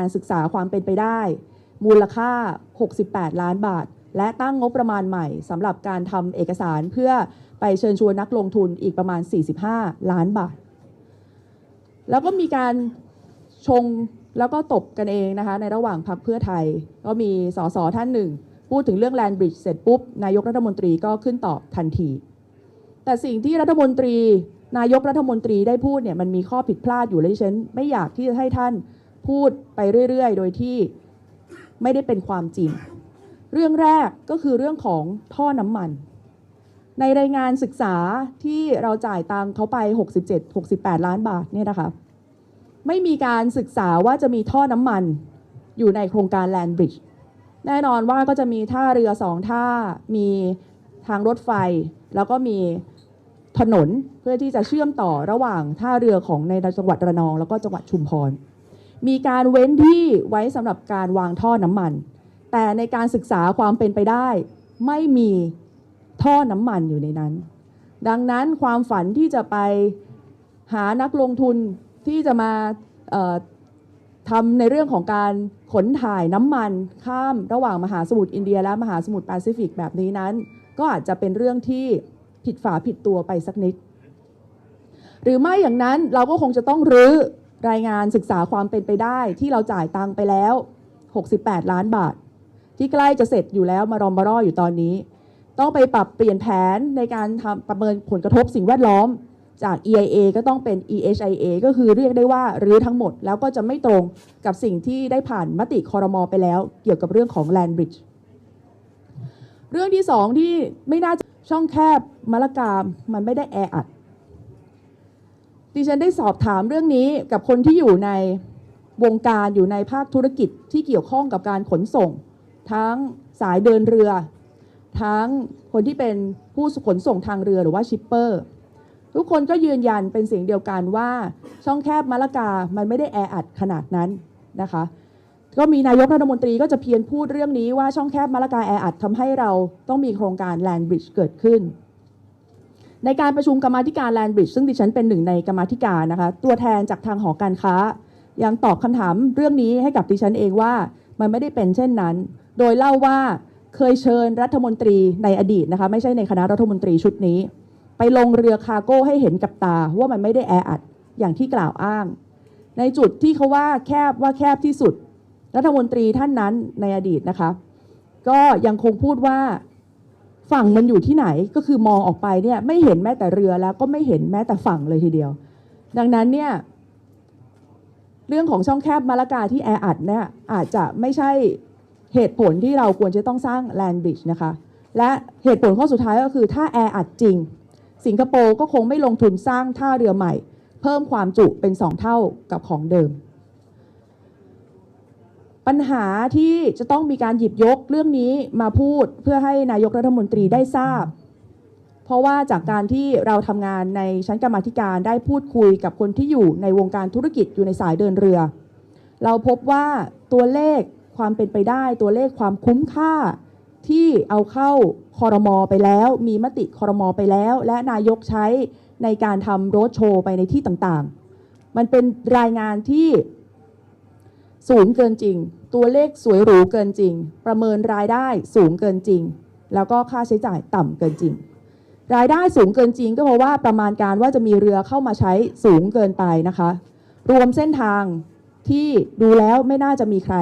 การศึกษาความเป็นไปได้ มูลค่า 68 ล้านบาท และตั้งงบประมาณใหม่สำหรับการทำเอกสารเพื่อไปเชิญชวนนักลงทุนอีกประมาณ 45 ล้านบาท แล้วก็มีการชงแล้วก็ตบกันเองนะคะ ในระหว่างพักเพื่อไทย ก็มีสสท่านหนึ่ง พูดถึงเรื่องแลนบริดจ์เสร็จปุ๊บ นายกรัฐมนตรีก็ขึ้นตอบทันที แต่สิ่งที่รัฐมนตรี นายกรัฐมนตรีได้พูดเนี่ยมันมีข้อผิดพลาดอยู่และดิฉันไม่อยากที่จะให้ท่าน พูดไปเรื่อย ๆ โดยที่ไม่ได้เป็นความจริง เรื่องแรกก็คือเรื่องของท่อน้ำมัน ในรายงานศึกษาที่เราจ่ายตังเขาไป 67-68 ล้านบาทเนี่ยนะคะ ไม่มีการศึกษาว่าจะมีท่อน้ำมันอยู่ในโครงการแลนบริดจ์แน่นอนว่าก็จะมีท่าเรือสองท่า มีทางรถไฟ แล้วก็มีถนนเพื่อที่จะเชื่อมต่อระหว่างท่าเรือของในจังหวัดระนอง แล้วก็จังหวัดชุมพร มีการเว้นที่ไว้สำหรับการวางท่อน้ำมัน แต่ในการศึกษาความเป็นไปได้ ไม่มีท่อน้ำมันอยู่ในนั้น ดังนั้นความฝันที่จะไปหานักลงทุนที่จะมาทำในเรื่องของการขนถ่ายน้ำมันข้ามระหว่างมหาสมุทรอินเดีย และมหาสมุทรแปซิฟิกแบบนี้นั้น ก็อาจจะเป็นเรื่องที่ผิดฝาผิดตัวไปสักนิด หรือไม่อย่างนั้นเราก็คงจะต้องรื้อ รายงานศึกษาความเป็นไปได้ที่เราจ่ายตังไปแล้ว 68 ล้านบาท ที่ใกล้จะเสร็จอยู่แล้วมารอมมารออยู่ตอนนี้ ต้องไปปรับเปลี่ยนแผนในการทำประเมินผลกระทบสิ่งแวดล้อมจาก EIA ก็ต้องเป็น EHIA ก็คือเรียกได้ว่ารื้อทั้งหมดแล้วก็จะไม่ตรงกับสิ่งที่ได้ผ่านมติคอรมอไปแล้ว เกี่ยวกับเรื่องของ Land Bridge เรื่องที่สองที่ไม่น่าช่องแคบมะละกามมันไม่ได้แออัด ดิฉันได้สอบถามเรื่องนี้กับคนที่อยู่ในวงการอยู่ในภาคธุรกิจที่เกี่ยวข้องกับการขนส่ง ทั้งสายเดินเรือ ทั้งคนที่เป็นผู้ขนส่งทางเรือหรือว่าชิปเปอร์ทุกคนก็ยืนยันเป็นเสียงเดียวกันว่า ช่องแคบมะละกา มันไม่ได้แออัดขนาดนั้นนะคะ ก็มีนายกรัฐมนตรีก็จะเพียรพูดเรื่องนี้ว่าช่องแคบมะละกาแออัดทำให้เราต้องมีโครงการ Land Bridge เกิดขึ้น ในการประชุมกรรมาธิการ Land Bridge ซึ่งดิฉันเป็นหนึ่งในกรรมาธิการนะคะ ตัวแทนจากทางหอการค้า ยังตอบคำถามเรื่องนี้ให้กับดิฉันเองว่ามันไม่ได้เป็นเช่นนั้น โดยเล่าว่าเคยเชิญรัฐมนตรีในอดีตนะคะ ไม่ใช่ในคณะรัฐมนตรีชุดนี้ ไปลงเรือคารโก้ให้เห็นกับตาว่ามันไม่ได้แออัดอย่างที่กล่าวอ้าง ในจุดที่เขาว่าแคบว่าแคบที่สุด รัฐมนตรีท่านนั้นในอดีตนะคะ ก็ยังคงพูดว่า ฝั่งมันอยู่ที่ไหนก็คือมองออกไปเนี่ยไม่เห็นแม้แต่เรือแล้วก็ไม่เห็นแม้แต่ฝั่งเลยทีเดียว ดังนั้นเนี่ยเรื่องของช่องแคบมาละกาที่แออัดเนี่ยอาจจะไม่ใช่เหตุผลที่เราควรจะต้องสร้างแลนบริดจ์นะคะ และเหตุผลข้อสุดท้ายก็คือถ้าแออัดจริง สิงคโปร์ก็คงไม่ลงทุนสร้างท่าเรือใหม่ เพิ่มความจุเป็นสองเท่ากับของเดิม ปัญหาที่จะต้องมีการหยิบยกเรื่องนี้มาพูดเพื่อให้นายกรัฐมนตรีได้ทราบ เพราะว่าจากการที่เราทำงานในชั้นกรรมธิการได้พูดคุยกับคนที่อยู่ในวงการธุรกิจอยู่ในสายเดินเรือ เราพบว่าตัวเลขความเป็นไปได้ตัวเลขความคุ้มค่าที่เอาเข้าคอรมอไปแล้ว มีมติคอรมอไปแล้ว และนายกใช้ในการทำโรดโชว์ไปในที่ต่างๆ มันเป็นรายงานที่ สูงเกินจริง ตัวเลขสวยหรูเกินจริง ประเมินรายได้สูงเกินจริง แล้วก็ค่าใช้จ่ายต่ำเกินจริง รายได้สูงเกินจริง ก็เพราะว่าประมาณการว่าจะมีเรือเข้ามาใช้สูงเกินไปนะคะ รวมเส้นทางที่ดูแล้วไม่น่าจะมีใคร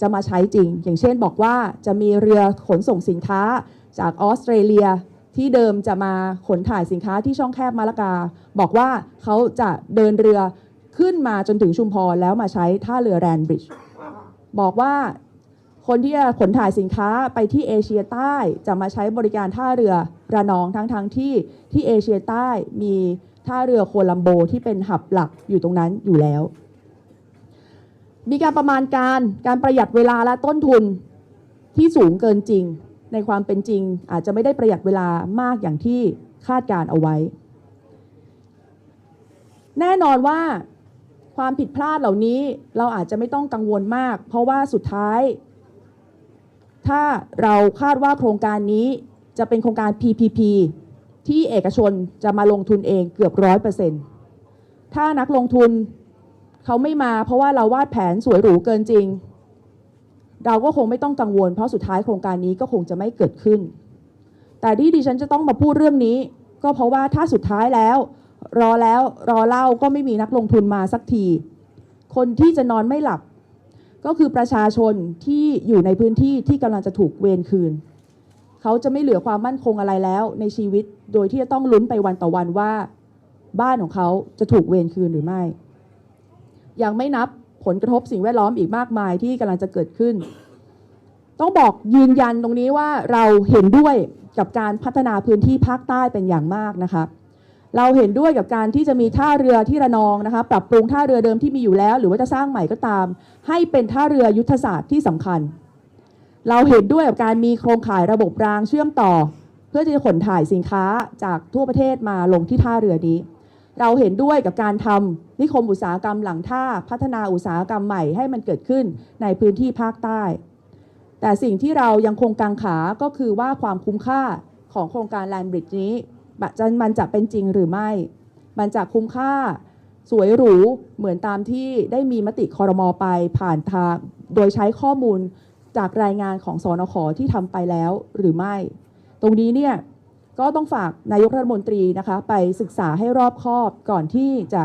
จะมาใช้จริง อย่างเช่นบอกว่าจะมีเรือขนส่งสินค้าจากออสเตรเลียที่เดิมจะมาขนถ่ายสินค้าที่ช่องแคบมาละกา บอกว่าเขาจะเดินเรือ ขึ้นมาจนถึงชุมพรแล้วมาใช้ท่าเรือแรนบริดจ์บอกว่าคนที่จะขนถ่ายสินค้าไปที่เอเชียใต้จะมาใช้บริการท่าเรือระนองทั้งทั้งที่ที่เอเชียใต้มีท่าเรือโคลัมโบที่เป็นหับหลักอยู่ตรงนั้นอยู่แล้ว มีการประมาณการการประหยัดเวลาและต้นทุนที่สูงเกินจริง ในความเป็นจริงอาจจะไม่ได้ประหยัดเวลามากอย่างที่คาดการเอาไว้ แน่นอนว่า ความผิดพลาดเหล่านี้เราอาจจะไม่ต้องกังวลมาก เพราะว่าสุดท้าย ถ้าเราคาดว่าโครงการนี้จะเป็นโครงการ PPP ที่เอกชนจะมาลงทุนเองเกือบร้อยเปอร์เซ็นต์ถ้านักลงทุนเขาไม่มาเพราะว่าเราวาดแผนสวยหรูเกินจริง เราก็คงไม่ต้องกังวล เพราะสุดท้ายโครงการนี้ก็คงจะไม่เกิดขึ้น แต่ที่ดิฉันจะต้องมาพูดเรื่องนี้ ก็เพราะว่าถ้าสุดท้ายแล้ว รอแล้วรอเล่าก็ไม่มีนักลงทุนมาสักที คนที่จะนอนไม่หลับ ก็คือประชาชนที่อยู่ในพื้นที่ที่กำลังจะถูกเวรคืน เขาจะไม่เหลือความมั่นคงอะไรแล้วในชีวิตโดยที่จะต้องลุ้นไปวันต่อวันว่า บ้านของเขาจะถูกเวรคืนหรือไม่ ยังไม่นับผลกระทบสิ่งแวดล้อมอีกมากมายที่กำลังจะเกิดขึ้น ต้องบอกยืนยันตรงนี้ว่าเราเห็นด้วยกับการพัฒนาพื้นที่ภาคใต้เป็นอย่างมากนะคะ เราเห็นด้วยกับการที่จะมีท่าเรือที่ระนองนะคะ ปรับปรุงท่าเรือเดิมที่มีอยู่แล้ว หรือว่าจะสร้างใหม่ก็ตาม ให้เป็นท่าเรือยุทธศาสตร์ที่สำคัญ เราเห็นด้วยกับการมีโครงข่ายระบบรางเชื่อมต่อ เพื่อที่จะขนถ่ายสินค้าจากทั่วประเทศมาลงที่ท่าเรือนี้ เราเห็นด้วยกับการทำนิคมอุตสาหกรรมหลังท่าพัฒนาอุตสาหกรรมใหม่ให้มันเกิดขึ้นในพื้นที่ภาคใต้ แต่สิ่งที่เรายังคงกังขาก็คือว่าความคุ้มค่าของโครงการแลนบริดจ์นี้ จะมันจะเป็นจริงหรือไม่ มันจะคุ้มค่าสวยหรูเหมือนตามที่ได้มีมติคอรมอไปผ่านทางโดยใช้ข้อมูลจากรายงานของสอนขที่ทำไปแล้วหรือไม่ ตรงนี้เนี่ยก็ต้องฝากนายกรัฐมนตรีนะคะไปศึกษาให้รอบคอบก่อนที่จะ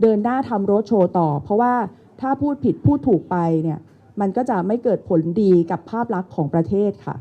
เดินหน้าทำโรดโชว์ต่อ เพราะว่าถ้าพูดผิดพูดถูกไปเนี่ยมันก็จะไม่เกิดผลดีกับภาพลักษณ์ของประเทศค่ะ